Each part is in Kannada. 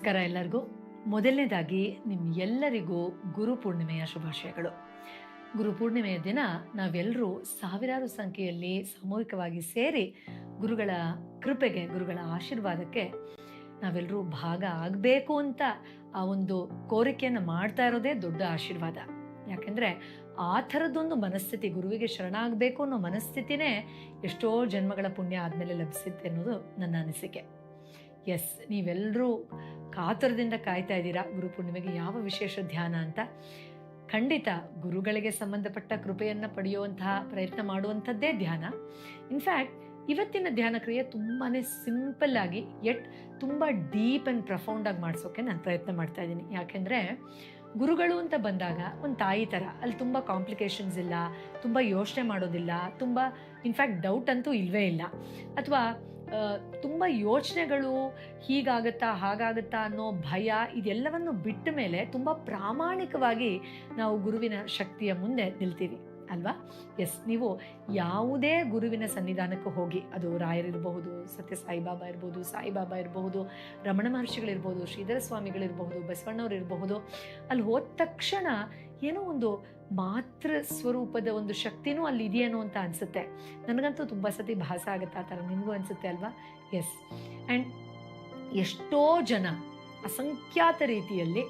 ನಮಸ್ಕಾರ ಎಲ್ಲರಿಗೂ. ಮೊದಲನೇದಾಗಿ ನಿಮ್ಮ ಎಲ್ಲರಿಗೂ ಗುರು ಪೂರ್ಣಿಮೆಯ ಶುಭಾಶಯಗಳು. ಗುರು ಪೂರ್ಣಿಮೆಯ ದಿನ ನಾವೆಲ್ಲರೂ ಸಾವಿರಾರು ಸಂಖ್ಯೆಯಲ್ಲಿ ಸಾಮೂಹಿಕವಾಗಿ ಸೇರಿ ಗುರುಗಳ ಕೃಪೆಗೆ, ಗುರುಗಳ ಆಶೀರ್ವಾದಕ್ಕೆ ನಾವೆಲ್ಲರೂ ಭಾಗ ಆಗಬೇಕು ಅಂತ ಆ ಒಂದು ಕೋರಿಕೆಯನ್ನು ಮಾಡ್ತಾ ಇರೋದೇ ದೊಡ್ಡ ಆಶೀರ್ವಾದ. ಯಾಕೆಂದರೆ ಆ ಥರದ್ದೊಂದು ಮನಸ್ಥಿತಿ ಗುರುವಿಗೆ ಶರಣಾಗಬೇಕು ಅನ್ನೋ ಮನಸ್ಥಿತಿನೇ ಎಷ್ಟೋ ಜನ್ಮಗಳ ಪುಣ್ಯ ಆದಮೇಲೆ ಲಭಿಸುತ್ತೆ ಅನ್ನೋದು ನನ್ನ ಅನಿಸಿಕೆ. ಎಸ್ ನೀವೆಲ್ಲರೂ ಕಾತರದಿಂದ ಕಾಯ್ತಾ ಇದ್ದೀರಾ? ಗುರು ಪೂರ್ಣಿಮೆಗೆ ಯಾವ ವಿಶೇಷ ಧ್ಯಾನ ಅಂತ? ಖಂಡಿತ ಗುರುಗಳಿಗೆ ಸಂಬಂಧಪಟ್ಟ ಕೃಪೆಯನ್ನು ಪಡೆಯುವಂತಹ ಪ್ರಯತ್ನ ಮಾಡುವಂಥದ್ದೇ ಧ್ಯಾನ. ಇನ್ಫ್ಯಾಕ್ಟ್ ಇವತ್ತಿನ ಧ್ಯಾನ ಕ್ರಿಯೆ ತುಂಬಾ ಸಿಂಪಲ್ ಆಗಿ ಎಟ್ ತುಂಬ ಡೀಪ್ ಆ್ಯಂಡ್ ಪ್ರಫೌಂಡ್ ಆಗಿ ಮಾಡಿಸೋಕೆ ನಾನು ಪ್ರಯತ್ನ ಮಾಡ್ತಾ ಇದ್ದೀನಿ. ಯಾಕೆಂದರೆ, ಗುರುಗಳು ಅಂತ ಬಂದಾಗ ಒಂದು ತಾಯಿ ಥರ ಅಲ್ಲಿ ತುಂಬ ಕಾಂಪ್ಲಿಕೇಶನ್ಸ್ ಇಲ್ಲ, ತುಂಬ ಯೋಚನೆ ಮಾಡೋದಿಲ್ಲ, ತುಂಬ ಇನ್ಫ್ಯಾಕ್ಟ್ ಡೌಟ್ ಅಂತೂ ಇಲ್ಲವೇ ಇಲ್ಲ. ಅಥವಾ ತುಂಬ ಯೋಚನೆಗಳು ಹೀಗಾಗತ್ತಾ ಹಾಗಾಗತ್ತಾ ಅನ್ನೋ ಭಯ ಇದೆಲ್ಲವನ್ನು ಬಿಟ್ಟ ಮೇಲೆ ತುಂಬ ಪ್ರಾಮಾಣಿಕವಾಗಿ ನಾವು ಗುರುವಿನ ಶಕ್ತಿಯ ಮುಂದೆ ನಿಲ್ತೀವಿ, ಅಲ್ವಾ? ಎಸ್, ನೀವು ಯಾವುದೇ ಗುರುವಿನ ಸನ್ನಿಧಾನಕ್ಕೆ ಹೋಗಿ, ಅದು ರಾಯರಿರಬಹುದು ಸತ್ಯ ಸಾಯಿಬಾಬಾ ಇರ್ಬೋದು ಸಾಯಿಬಾಬಾ ಇರಬಹುದು, ರಮಣ ಮಹರ್ಷಿಗಳಿರ್ಬೋದು ಶ್ರೀಧರ ಸ್ವಾಮಿಗಳಿರಬಹುದು, ಬಸವಣ್ಣವ್ರು ಇರಬಹುದು, ಅಲ್ಲಿ ಹೋದ ತಕ್ಷಣ ಏನೋ ಒಂದು ಮಾತೃ ಸ್ವರೂಪದ ಒಂದು ಶಕ್ತಿನೂ ಅಲ್ಲಿ ಇದೆಯೇನೋ ಅಂತ ಅನಿಸುತ್ತೆ. ನನಗಂತೂ ತುಂಬ ಸತಿ ಭಾಸ ಆಗುತ್ತೆ ಆ ಥರ. ನಿಮಗೂ ಅನಿಸುತ್ತೆ ಅಲ್ವಾ? ಎಸ್ ಆ್ಯಂಡ್ ಎಷ್ಟೋ ಜನ ಅಸಂಖ್ಯಾತ ರೀತಿಯಲ್ಲಿ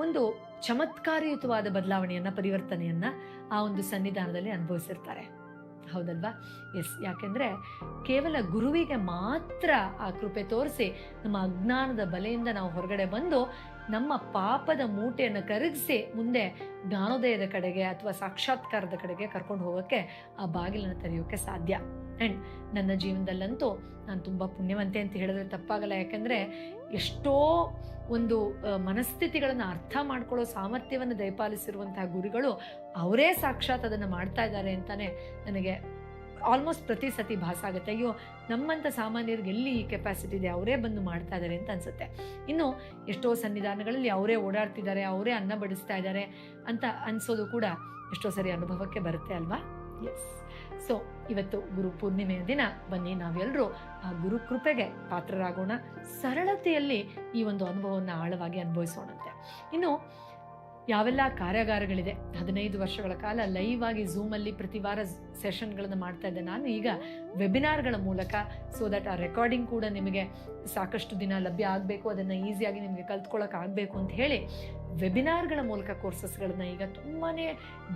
ಒಂದು ಚಮತ್ಕಾರಯುತವಾದ ಬದಲಾವಣೆಯನ್ನು, ಪರಿವರ್ತನೆಯನ್ನು ಆ ಒಂದು ಸನ್ನಿಧಾನದಲ್ಲಿ ಅನುಭವಿಸಿರ್ತಾರೆ. ಹೌದಲ್ವಾ? ಎಸ್ ಯಾಕೆಂದರೆ ಕೇವಲ ಗುರುವಿಗೆ ಮಾತ್ರ ಆ ಕೃಪೆ ತೋರಿಸಿ ನಮ್ಮ ಅಜ್ಞಾನದ ಬಲೆಯಿಂದ ನಾವು ಹೊರಗಡೆ ಬಂದು ನಮ್ಮ ಪಾಪದ ಮೂಟೆಯನ್ನು ಕರಗಿಸಿ ಮುಂದೆ ಜ್ಞಾನೋದಯದ ಕಡೆಗೆ ಅಥವಾ ಸಾಕ್ಷಾತ್ಕಾರದ ಕಡೆಗೆ ಕರ್ಕೊಂಡು ಹೋಗೋಕ್ಕೆ ಆ ಬಾಗಿಲನ್ನು ತೆರೆಯೋಕ್ಕೆ ಸಾಧ್ಯ. ಆ್ಯಂಡ್ ನನ್ನ ಜೀವನದಲ್ಲಂತೂ ನಾನು ತುಂಬ ಪುಣ್ಯವಂತೆ ಅಂತ ಹೇಳಿದ್ರೆ ತಪ್ಪಾಗಲ್ಲ. ಯಾಕಂದರೆ ಎಷ್ಟೋ ಒಂದು ಮನಸ್ಥಿತಿಗಳನ್ನು ಅರ್ಥ ಮಾಡ್ಕೊಳ್ಳೋ ಸಾಮರ್ಥ್ಯವನ್ನು ದಯಪಾಲಿಸಿರುವಂತಹ ಗುರುಗಳು ಅವರೇ ಸಾಕ್ಷಾತ್ ಅದನ್ನು ಮಾಡ್ತಾ ಇದ್ದಾರೆ ಅಂತಲೇ ನನಗೆ ಆಲ್ಮೋಸ್ಟ್ ಪ್ರತಿ ಸತಿ ಭಾಸ ಆಗುತ್ತೆ. ಅಯ್ಯೋ ನಮ್ಮಂಥ ಸಾಮಾನ್ಯರಿಗೆ ಎಲ್ಲಿ ಈ ಕೆಪಾಸಿಟಿ ಇದೆ? ಅವರೇ ಬಂದು ಮಾಡ್ತಾ ಇದ್ದಾರೆ ಅಂತ ಅನಿಸುತ್ತೆ. ಇನ್ನು ಎಷ್ಟೋ ಸನ್ನಿಧಾನಗಳಲ್ಲಿ ಅವರೇ ಓಡಾಡ್ತಿದ್ದಾರೆ, ಅವರೇ ಅನ್ನ ಬಡಿಸ್ತಾ ಇದ್ದಾರೆ ಅಂತ ಅನಿಸೋದು ಕೂಡ ಎಷ್ಟೋ ಸರಿ ಅನುಭವಕ್ಕೆ ಬರುತ್ತೆ ಅಲ್ವಾ? ಎಸ್ ಸೊ ಇವತ್ತು ಗುರು ಪೂರ್ಣಿಮೆಯ ದಿನ. ಬನ್ನಿ ನಾವೆಲ್ಲರೂ ಆ ಗುರು ಕೃಪೆಗೆ ಪಾತ್ರರಾಗೋಣ. ಸರಳತೆಯಲ್ಲಿ ಈ ಒಂದು ಅನುಭವವನ್ನು ಆಳವಾಗಿ ಅನುಭವಿಸೋಣಂತೆ. ಇನ್ನು ಯಾವೆಲ್ಲ ಕಾರ್ಯಾಗಾರಗಳಿದೆ? ಹದಿನೈದು ವರ್ಷಗಳ ಕಾಲ ಲೈವ್ ಆಗಿ ಝೂಮಲ್ಲಿ ಪ್ರತಿ ವಾರ ಸೆಷನ್ಗಳನ್ನು ಮಾಡ್ತಾ ಇದ್ದೆ ನಾನು. ಈಗ ವೆಬಿನಾರ್ಗಳ ಮೂಲಕ ಸೊ ದಟ್ ಆ ರೆಕಾರ್ಡಿಂಗ್ ಕೂಡ ನಿಮಗೆ ಸಾಕಷ್ಟು ದಿನ ಲಭ್ಯ ಆಗಬೇಕು, ಅದನ್ನು ಈಸಿಯಾಗಿ ನಿಮಗೆ ಕಲ್ತ್ಕೊಳ್ಳೋಕೆ ಆಗಬೇಕು ಅಂತ ಹೇಳಿ ವೆಬಿನಾರ್ಗಳ ಮೂಲಕ ಕೋರ್ಸಸ್ಗಳನ್ನ ಈಗ ತುಂಬಾ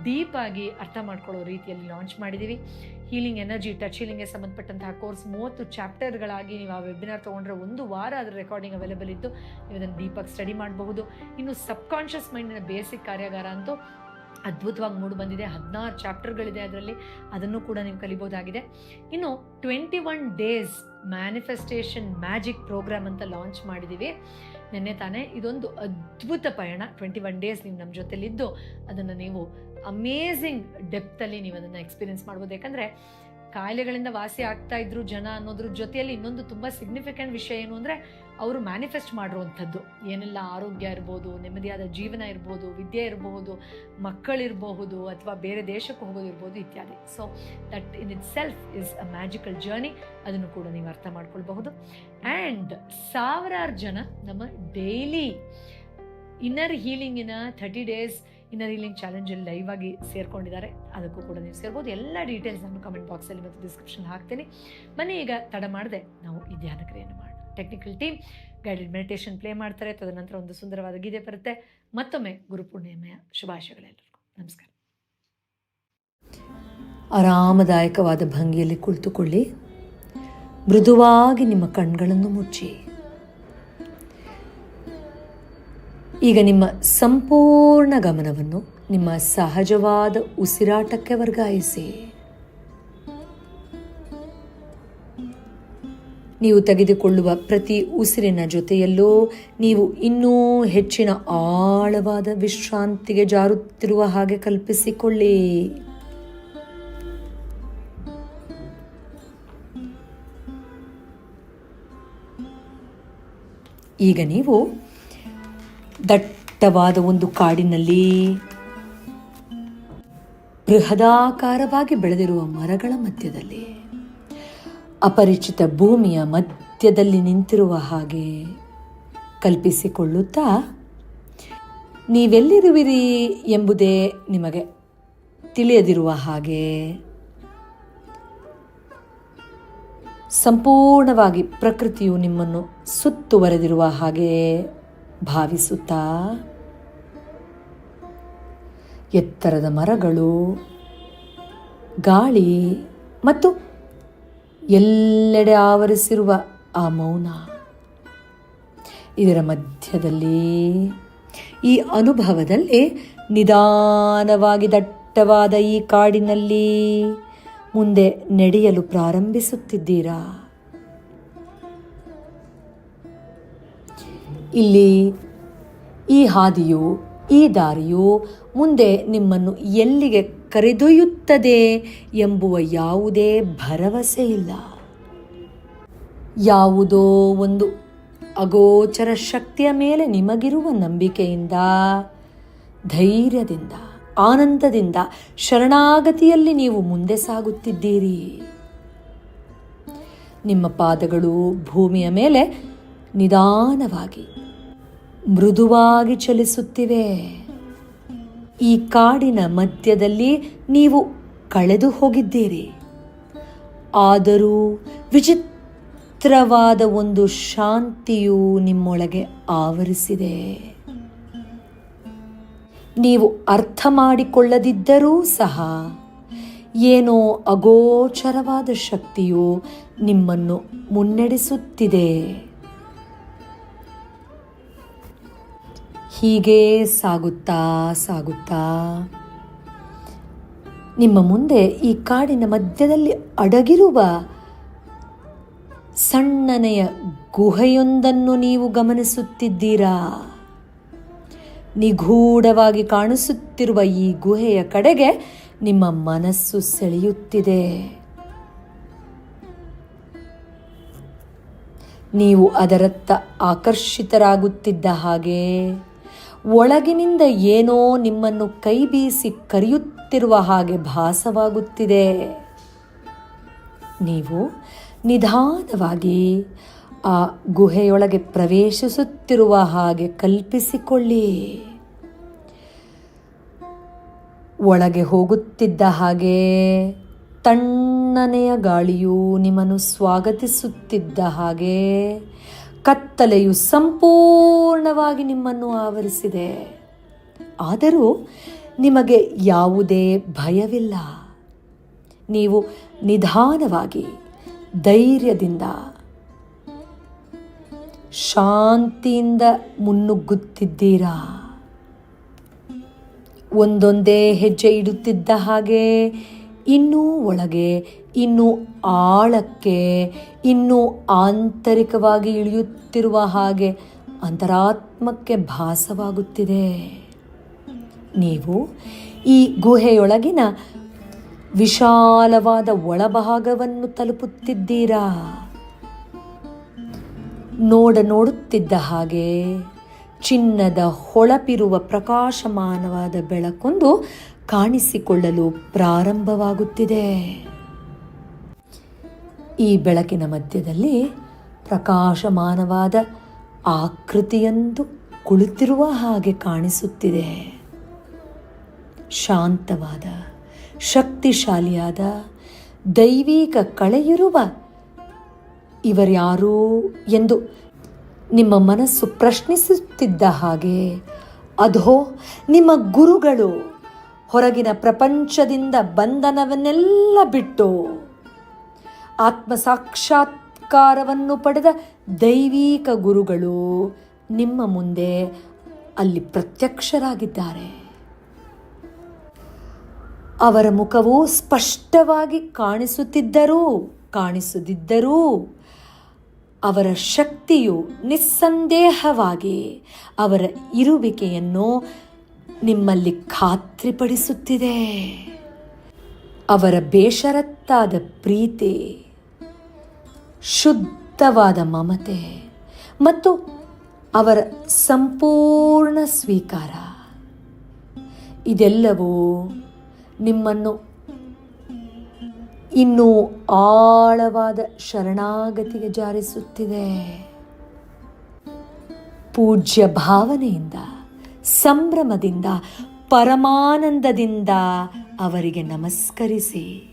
ಡೀಪಾಗಿ ಅರ್ಥ ಮಾಡ್ಕೊಳ್ಳೋ ರೀತಿಯಲ್ಲಿ ಲಾಂಚ್ ಮಾಡಿದ್ದೀವಿ ಹೀಲಿಂಗ್ ಎನರ್ಜಿ, ಟಚ್ ಹೀಲಿಂಗ್ಗೆ ಸಂಬಂಧಪಟ್ಟಂತಹ ಕೋರ್ಸ್ ಮೂವತ್ತು ಚಾಪ್ಟರ್ಗಳಾಗಿ ನೀವು ಆ ವೆಬಿನಾರ್ ತೊಗೊಂಡ್ರೆ ಒಂದು ವಾರ ಅದರ ರೆಕಾರ್ಡಿಂಗ್ ಅವೈಲೇಬಲ್ ಇದ್ದು ನೀವು ಅದನ್ನು ಡೀಪಾಗಿ ಸ್ಟಡಿ ಮಾಡಬಹುದು. ಇನ್ನು ಸಬ್ಕಾನ್ಷಿಯಸ್ ಮೈಂಡಿನ ಬೇಸಿಕ್ ಕಾರ್ಯಾಗಾರ ಅಂತೂ ಅದ್ಭುತವಾಗಿ ಮೂಡಿ ಬಂದಿದೆ. ಹದಿನಾರು ಚಾಪ್ಟರ್ಗಳಿದೆ ಅದರಲ್ಲಿ. ಅದನ್ನು ಕೂಡ ನೀವು ಕಲಿಬೋದಾಗಿದೆ ಇನ್ನು twenty one days manifestation magic programme ಅಂತ ಲಾಂಚ್ ಮಾಡಿದ್ದೀವಿ ನಿನ್ನೆ ತಾನೇ ಇದೊಂದು ಅದ್ಭುತ ಪಯಣ ಟ್ವೆಂಟಿ ಒನ್ ಡೇಸ್ ನೀವು ನಮ್ಮ ಜೊತೆಲಿದ್ದು. ಅದನ್ನು ನೀವು ಅಮೇಝಿಂಗ್ ಡೆಪ್ತಲ್ಲಿ ನೀವು ಅದನ್ನು ಎಕ್ಸ್ಪೀರಿಯನ್ಸ್ ಮಾಡ್ಬೋದು. ಯಾಕಂದರೆ ಕಾಯಿಲೆಗಳಿಂದ ವಾಸಿ ಆಗ್ತಾ ಇದ್ರು ಜನ ಅನ್ನೋದ್ರ ಜೊತೆಯಲ್ಲಿ ಇನ್ನೊಂದು ತುಂಬ ಸಿಗ್ನಿಫಿಕೆಂಟ್ ವಿಷಯ ಏನು ಅಂದರೆ ಅವರು ಮ್ಯಾನಿಫೆಸ್ಟ್ ಮಾಡಿರುವಂಥದ್ದು. ಏನೆಲ್ಲ, ಆರೋಗ್ಯ ಇರ್ಬೋದು, ನೆಮ್ಮದಿಯಾದ ಜೀವನ ಇರ್ಬೋದು, ವಿದ್ಯೆ ಇರಬಹುದು ಮಕ್ಕಳಿರಬಹುದು ಅಥವಾ ಬೇರೆ ದೇಶಕ್ಕೆ ಹೋಗೋದಿರ್ಬೋದು ಇತ್ಯಾದಿ. So that in itself is a magical journey ಅದನ್ನು ಕೂಡ ನೀವು ಅರ್ಥ ಮಾಡ್ಕೊಳ್ಬಹುದು. ಆ್ಯಂಡ್ ಸಾವಿರಾರು ಜನ ನಮ್ಮ ಡೈಲಿ ಇನ್ನರ್ ಹೀಲಿಂಗಿನ ಥರ್ಟಿ ಡೇಸ್ ಇನ್ನರ್ ಹೀಲಿಂಗ್ ಚಾಲೆಂಜಲ್ಲಿ ಲೈವ್ ಆಗಿ ಸೇರ್ಕೊಂಡಿದ್ದಾರೆ. ಅದಕ್ಕೂ ಕೂಡ ನೀವು ಸೇರ್ಬೋದು. ಎಲ್ಲ ಡೀಟೇಲ್ಸ್ ನಾನು ಕಮೆಂಟ್ ಬಾಕ್ಸಲ್ಲಿ ಮತ್ತು ಡಿಸ್ಕ್ರಿಪ್ಷನ್ ಹಾಕ್ತೀನಿ. ಬನ್ನಿ ಈಗ ತಡ ಮಾಡದೆ ನಾವು ಈ ಧ್ಯಾನ ಕ್ರಿಯೆಯನ್ನು ಮಾಡೋಣ. Technical team guided meditation play ಮಾಡ್ತಾರೆ. ತದನಂತರ ಒಂದು ಸುಂದರವಾದ ಗೀತೆ ಬರುತ್ತೆ. ಮತ್ತೊಮ್ಮೆ ಗುರುಪೂರ್ಣಿಮೆಯ ಶುಭಾಶಯಗಳೆಲ್ಲರಿಗೂ. ನಮಸ್ಕಾರ. ಆರಾಮದಾಯಕವಾದ ಭಂಗಿಯಲ್ಲಿ ಕುಳಿತುಕೊಳ್ಳಿ. ಮೃದುವಾಗಿ ನಿಮ್ಮ ಕಣ್ಗಳನ್ನು ಮುಚ್ಚಿ. ಈಗ ನಿಮ್ಮ ಸಂಪೂರ್ಣ ಗಮನವನ್ನು ನಿಮ್ಮ ಸಹಜವಾದ ಉಸಿರಾಟಕ್ಕೆ ವರ್ಗಾಯಿಸಿ. ನೀವು ತೆಗೆದುಕೊಳ್ಳುವ ಪ್ರತಿ ಉಸಿರಿನ ಜೊತೆಯಲ್ಲೂ ನೀವು ಇನ್ನೂ ಹೆಚ್ಚಿನ ಆಳವಾದ ವಿಶ್ರಾಂತಿಗೆ ಜಾರುತ್ತಿರುವ ಹಾಗೆ ಕಲ್ಪಿಸಿಕೊಳ್ಳಿ. ಈಗ ನೀವು ದಟ್ಟವಾದ ಒಂದು ಕಾಡಿನಲ್ಲಿ ಬೃಹದಾಕಾರವಾಗಿ ಬೆಳೆದಿರುವ ಮರಗಳ ಮಧ್ಯದಲ್ಲಿ, ಅಪರಿಚಿತ ಭೂಮಿಯ ಮಧ್ಯದಲ್ಲಿ ನಿಂತಿರುವ ಹಾಗೆ ಕಲ್ಪಿಸಿಕೊಳ್ಳುತ್ತಾ, ನೀವೆಲ್ಲಿರುವಿರಿ ಎಂಬುದೇ ನಿಮಗೆ ತಿಳಿಯದಿರುವ ಹಾಗೆ ಸಂಪೂರ್ಣವಾಗಿ ಪ್ರಕೃತಿಯು ನಿಮ್ಮನ್ನು ಸುತ್ತುವರೆದಿರುವ ಹಾಗೆ ಭಾವಿಸುತ್ತಾ? ಎತ್ತರದ ಮರಗಳು, ಗಾಳಿ ಮತ್ತು ಎಲ್ಲೆಡೆ ಆವರಿಸಿರುವ ಆ ಮೌನ. ಇದರ ಮಧ್ಯದಲ್ಲಿ, ಈ ಅನುಭವದಲ್ಲಿ ನಿಧಾನವಾಗಿ ದಟ್ಟವಾದ ಈ ಕಾಡಿನಲ್ಲಿ ಮುಂದೆ ನಡೆಯಲು ಪ್ರಾರಂಭಿಸುತ್ತಿದ್ದೀರಾ? ಇಲ್ಲಿ ಈ ಹಾದಿಯು, ಈ ದಾರಿಯು ಮುಂದೆ ನಿಮ್ಮನ್ನು ಎಲ್ಲಿಗೆ ಕರೆದೊಯ್ಯುತ್ತದೆ ಎಂಬುವ ಯಾವುದೇ ಭರವಸೆ ಇಲ್ಲ. ಯಾವುದೋ ಒಂದು ಅಗೋಚರ ಶಕ್ತಿಯ ಮೇಲೆ ನಿಮಗಿರುವ ನಂಬಿಕೆಯಿಂದ, ಧೈರ್ಯದಿಂದ, ಆನಂದದಿಂದ ಶರಣಾಗತಿಯಲ್ಲಿ ನೀವು ಮುಂದೆ ಸಾಗುತ್ತಿದ್ದೀರಿ. ನಿಮ್ಮ ಪಾದಗಳು ಭೂಮಿಯ ಮೇಲೆ ನಿಧಾನವಾಗಿ ಮೃದುವಾಗಿ ಚಲಿಸುತ್ತಿವೆ. ಈ ಕಾಡಿನ ಮಧ್ಯದಲ್ಲಿ ನೀವು ಕಳೆದು ಹೋಗಿದ್ದೀರಿ. ಆದರೂ ವಿಚಿತ್ರವಾದ ಒಂದು ಶಾಂತಿಯು ನಿಮ್ಮೊಳಗೆ ಆವರಿಸಿದೆ. ನೀವು ಅರ್ಥ ಮಾಡಿಕೊಳ್ಳದಿದ್ದರೂ ಸಹ ಏನೋ ಅಗೋಚರವಾದ ಶಕ್ತಿಯು ನಿಮ್ಮನ್ನು ಮುನ್ನಡೆಸುತ್ತಿದೆ. ಹೀಗೆ ಸಾಗುತ್ತಾ ಸಾಗುತ್ತಾ. ನಿಮ್ಮ ಮುಂದೆ ಈ ಕಾಡಿನ ಮಧ್ಯದಲ್ಲಿ ಅಡಗಿರುವ ಸಣ್ಣನೆಯ ಗುಹೆಯೊಂದನ್ನು ನೀವು ಗಮನಿಸುತ್ತಿದ್ದೀರಾ? ನಿಗೂಢವಾಗಿ ಕಾಣಿಸುತ್ತಿರುವ ಈ ಗುಹೆಯ ಕಡೆಗೆ ನಿಮ್ಮ ಮನಸ್ಸು ಸೆಳೆಯುತ್ತಿದೆ. ನೀವು ಅದರತ್ತ ಆಕರ್ಷಿತರಾಗುತ್ತಿದ್ದ ಹಾಗೆ ಒಳಗಿನಿಂದ ಏನೋ ನಿಮ್ಮನ್ನು ಕೈ ಬೀಸಿ ಕರೆಯುತ್ತಿರುವ ಹಾಗೆ ಭಾಸವಾಗುತ್ತಿದೆ. ನೀವು ನಿಧಾನವಾಗಿ ಆ ಗುಹೆಯೊಳಗೆ ಪ್ರವೇಶಿಸುತ್ತಿರುವ ಹಾಗೆ ಕಲ್ಪಿಸಿಕೊಳ್ಳಿ. ಒಳಗೆ ಹೋಗುತ್ತಿದ್ದ ಹಾಗೆ ತಣ್ಣನೆಯ ಗಾಳಿಯು ನಿಮ್ಮನ್ನು ಸ್ವಾಗತಿಸುತ್ತಿದ್ದ ಹಾಗೆ ಕತ್ತಲೆಯು ಸಂಪೂರ್ಣವಾಗಿ ನಿಮ್ಮನ್ನು ಆವರಿಸಿದೆ. ಆದರೂ ನಿಮಗೆ ಯಾವುದೇ ಭಯವಿಲ್ಲ. ನೀವು ನಿಧಾನವಾಗಿ, ಧೈರ್ಯದಿಂದ, ಶಾಂತಿಯಿಂದ ಮುನ್ನುಗ್ಗುತ್ತಿದ್ದೀರಾ? ಒಂದೊಂದೇ ಹೆಜ್ಜೆ ಇಡುತ್ತಿದ್ದ ಹಾಗೆ, ಇನ್ನೂ ಒಳಗೆ, ಇನ್ನೂ ಆಳಕ್ಕೆ, ಇನ್ನೂ ಆಂತರಿಕವಾಗಿ ಇಳಿಯುತ್ತಿರುವ ಹಾಗೆ ಅಂತರಾತ್ಮಕ್ಕೆ ಭಾಸವಾಗುತ್ತಿದೆ. ನೀವು ಈ ಗುಹೆಯೊಳಗಿನ ವಿಶಾಲವಾದ ಒಳಭಾಗವನ್ನು ತಲುಪುತ್ತಿದ್ದೀರಾ? ನೋಡ ನೋಡುತ್ತಿದ್ದ ಹಾಗೆ ಚಿನ್ನದ ಹೊಳಪಿರುವ ಪ್ರಕಾಶಮಾನವಾದ ಬೆಳಕೊಂದು ಕಾಣಿಸಿಕೊಳ್ಳಲು ಪ್ರಾರಂಭವಾಗುತ್ತಿದೆ. ಈ ಬೆಳಕಿನ ಮಧ್ಯದಲ್ಲಿ ಪ್ರಕಾಶಮಾನವಾದ ಆಕೃತಿಯೊಂದು ಕುಳಿತಿರುವ ಹಾಗೆ ಕಾಣಿಸುತ್ತಿದೆ. ಶಾಂತವಾದ, ಶಕ್ತಿಶಾಲಿಯಾದ, ದೈವಿಕ ಕಳೆಯಿರುವ ಇವರ್ಯಾರು ಎಂದು ನಿಮ್ಮ ಮನಸ್ಸು ಪ್ರಶ್ನಿಸುತ್ತಿದ್ದ ಹಾಗೆ ಅಧೋ ನಿಮ್ಮ ಗುರುಗಳು ಹೊರಗಿನ ಪ್ರಪಂಚದಿಂದ ಬಂಧನವನ್ನೆಲ್ಲ ಬಿಟ್ಟು ಆತ್ಮ ಸಾಕ್ಷಾತ್ಕಾರವನ್ನು ಪಡೆದ ದೈವಿಕ ಗುರುಗಳು ನಿಮ್ಮ ಮುಂದೆ ಅಲ್ಲಿ ಪ್ರತ್ಯಕ್ಷರಾಗಿದ್ದಾರೆ. ಅವರ ಮುಖವು ಸ್ಪಷ್ಟವಾಗಿ ಕಾಣಿಸುತ್ತಿದ್ದರೂ, ಕಾಣಿಸದಿದ್ದರೂ, ಅವರ ಶಕ್ತಿಯು ನಿಸ್ಸಂದೇಹವಾಗಿ ಅವರ ಇರುವಿಕೆಯನ್ನು ನಿಮ್ಮಲ್ಲಿ ಖಾತ್ರಿಪಡಿಸುತ್ತಿದೆ. ಅವರ ಬೇಷರತ್ತಾದ ಪ್ರೀತಿ ಶುದ್ಧವಾದ ಮಮತೆ ಮತ್ತು ಅವರ ಸಂಪೂರ್ಣ ಸ್ವೀಕಾರ. ಇದೆಲ್ಲವೂ ನಿಮ್ಮನ್ನು ಇನ್ನೂ ಆಳವಾದ ಶರಣಾಗತಿಗೆ ಜಾರಿಸುತ್ತಿದೆ. ಪೂಜ್ಯ ಭಾವನೆಯಿಂದ, ಸಂಭ್ರಮದಿಂದ, ಪರಮಾನಂದದಿಂದ ಅವರಿಗೆ ನಮಸ್ಕರಿಸಿ.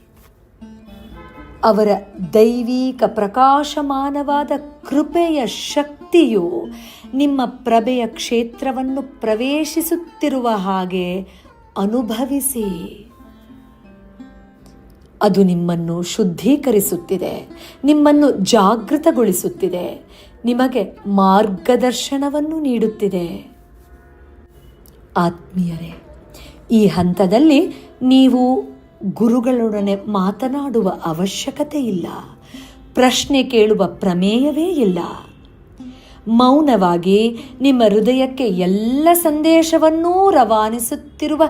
ಅವರ ದೈವಿಕ ಪ್ರಕಾಶಮಾನವಾದ ಕೃಪೆಯ ಶಕ್ತಿಯು ನಿಮ್ಮ ಪ್ರಭೆಯ ಕ್ಷೇತ್ರವನ್ನು ಪ್ರವೇಶಿಸುತ್ತಿರುವ ಹಾಗೆ ಅನುಭವಿಸಿ. ಅದು ನಿಮ್ಮನ್ನು ಶುದ್ಧೀಕರಿಸುತ್ತಿದೆ, ನಿಮ್ಮನ್ನು ಜಾಗೃತಗೊಳಿಸುತ್ತಿದೆ, ನಿಮಗೆ ಮಾರ್ಗದರ್ಶನವನ್ನು ನೀಡುತ್ತಿದೆ. ಆತ್ಮೀಯರೇ, ಈ ಹಂತದಲ್ಲಿ ನೀವು ಗುರುಗಳೊಡನೆ ಮಾತನಾಡುವ ಅವಶ್ಯಕತೆ ಇಲ್ಲ ಪ್ರಶ್ನೆ ಕೇಳುವ ಪ್ರಮೇಯವೇ ಇಲ್ಲ. ಮೌನವಾಗಿ ನಿಮ್ಮ ಹೃದಯಕ್ಕೆ ಎಲ್ಲ ಸಂದೇಶವನ್ನೂ ರವಾನಿಸುತ್ತಿರುವ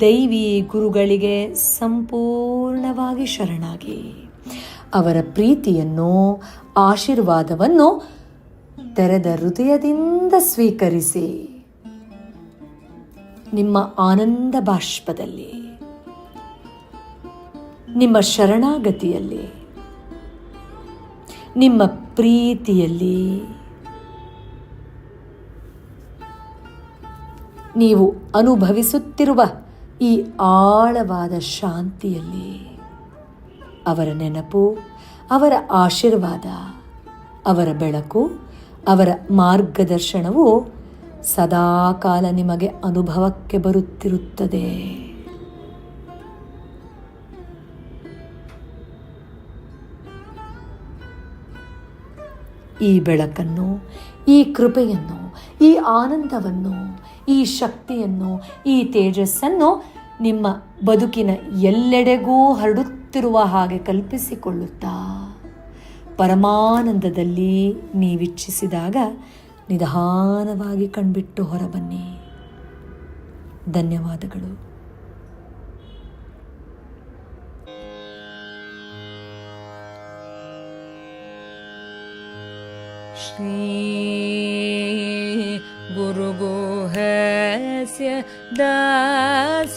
ದೈವಿ ಗುರುಗಳಿಗೆ ಸಂಪೂರ್ಣವಾಗಿ ಶರಣಾಗಿ. ಅವರ ಪ್ರೀತಿಯನ್ನು, ಆಶೀರ್ವಾದವನ್ನು ತೆರೆದ ಹೃದಯದಿಂದ ಸ್ವೀಕರಿಸಿ. ನಿಮ್ಮ ಆನಂದ ಬಾಷ್ಪದಲ್ಲಿ. ನಿಮ್ಮ ಶರಣಾಗತಿಯಲ್ಲಿ, ನಿಮ್ಮ ಪ್ರೀತಿಯಲ್ಲಿ. ನೀವು ಅನುಭವಿಸುತ್ತಿರುವ ಈ ಆಳವಾದ ಶಾಂತಿಯಲ್ಲಿ, ಅವರ ನೆನಪು, ಅವರ ಆಶೀರ್ವಾದ, ಅವರ ಬೆಳಕು, ಅವರ ಮಾರ್ಗದರ್ಶನವು ಸದಾಕಾಲ ನಿಮಗೆ ಅನುಭವಕ್ಕೆ ಬರುತ್ತಿರುತ್ತದೆ. ಈ ಬೆಳಕನ್ನು, ಈ ಕೃಪೆಯನ್ನು, ಈ ಆನಂದವನ್ನು, ಈ ಶಕ್ತಿಯನ್ನು, ಈ ತೇಜಸ್ಸನ್ನು ನಿಮ್ಮ ಬದುಕಿನ ಎಲ್ಲೆಡೆಗೂ ಹರಡುತ್ತಿರುವ ಹಾಗೆ ಕಲ್ಪಿಸಿಕೊಳ್ಳುತ್ತಾ ಪರಮಾನಂದದಲ್ಲಿ ನೀವಿಚ್ಛಿಸಿದಾಗ ನಿಧಾನವಾಗಿ ಕಣ್ಬಿಟ್ಟು ಹೊರಬನ್ನಿ. ಧನ್ಯವಾದಗಳು. गुरुगोहस्य दासोऽहम्।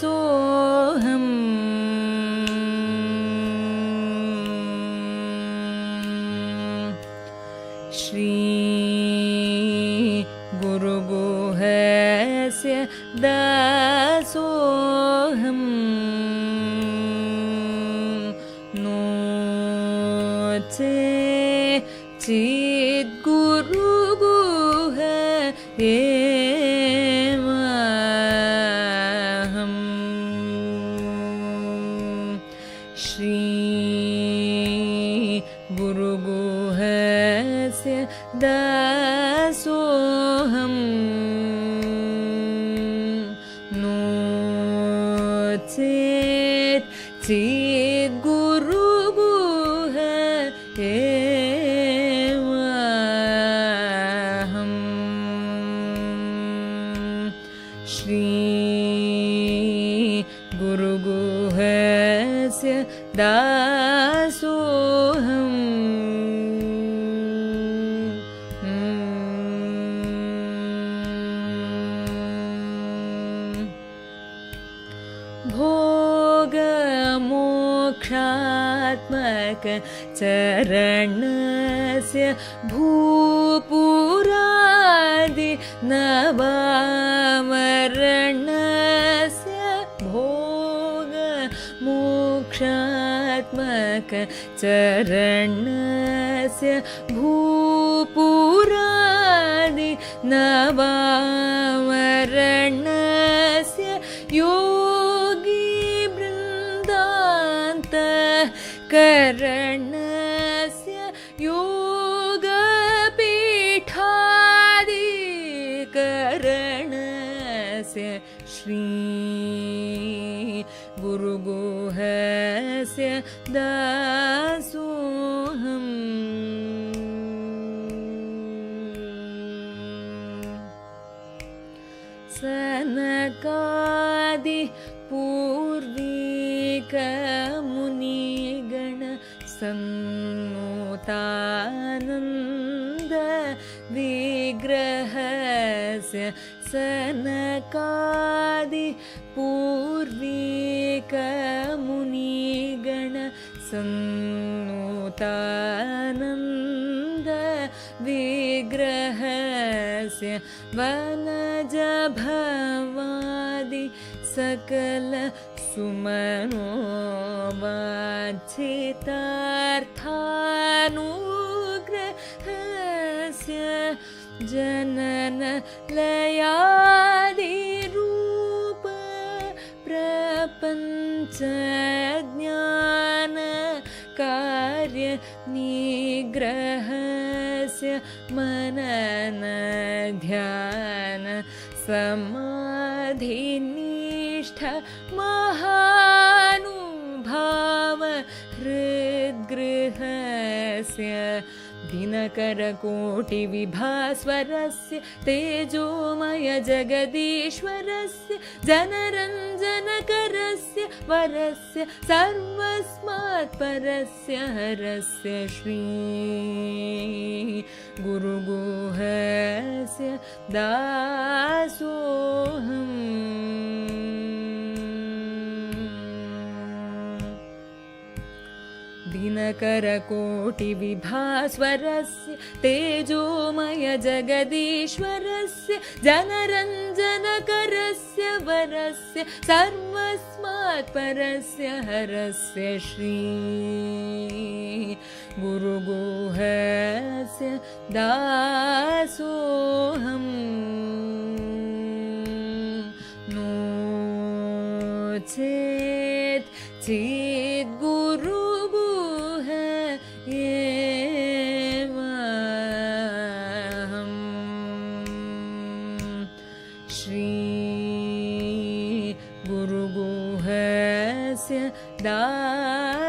श्री गुरुगोहस्य दासोऽहम् sit. भोग चरणस्य भूपुरादि नवामरणस्य भोग चरणस्य भूपुरादि नवा करणस्य योगपीठादिकरणस्य श्री गुरुगुहस्य दासोऽहम् सतानन्द विग्रहस्य सनकादि पूर्वीकमुनिगण गण विग्रहस्य वनजभवादि सकल सुमनोज्झितर्थानुग्रहस्य जननलयादिरूप प्रपञ्च ज्ञानकार्यनिग्रहस्य मननध्यान समा हृद्गृहस्य दिनकरकोटिविभास्वरस्य तेजोमय जगदीश्वरस्य जनरञ्जनकरस्य वरस्य सर्वस्मात् परस्य हरस्य श्री गुरुगुहस्य दासोऽहम् दिनकरकोटिविभास्वरस्य तेजोमय जगदीश्वरस्य जनरञ्जनकरस्य वरस्य सर्वस्मात् परस्य हरस्य श्री गुरुगुहस्य दासोऽहम्। नो चेत् स्य दा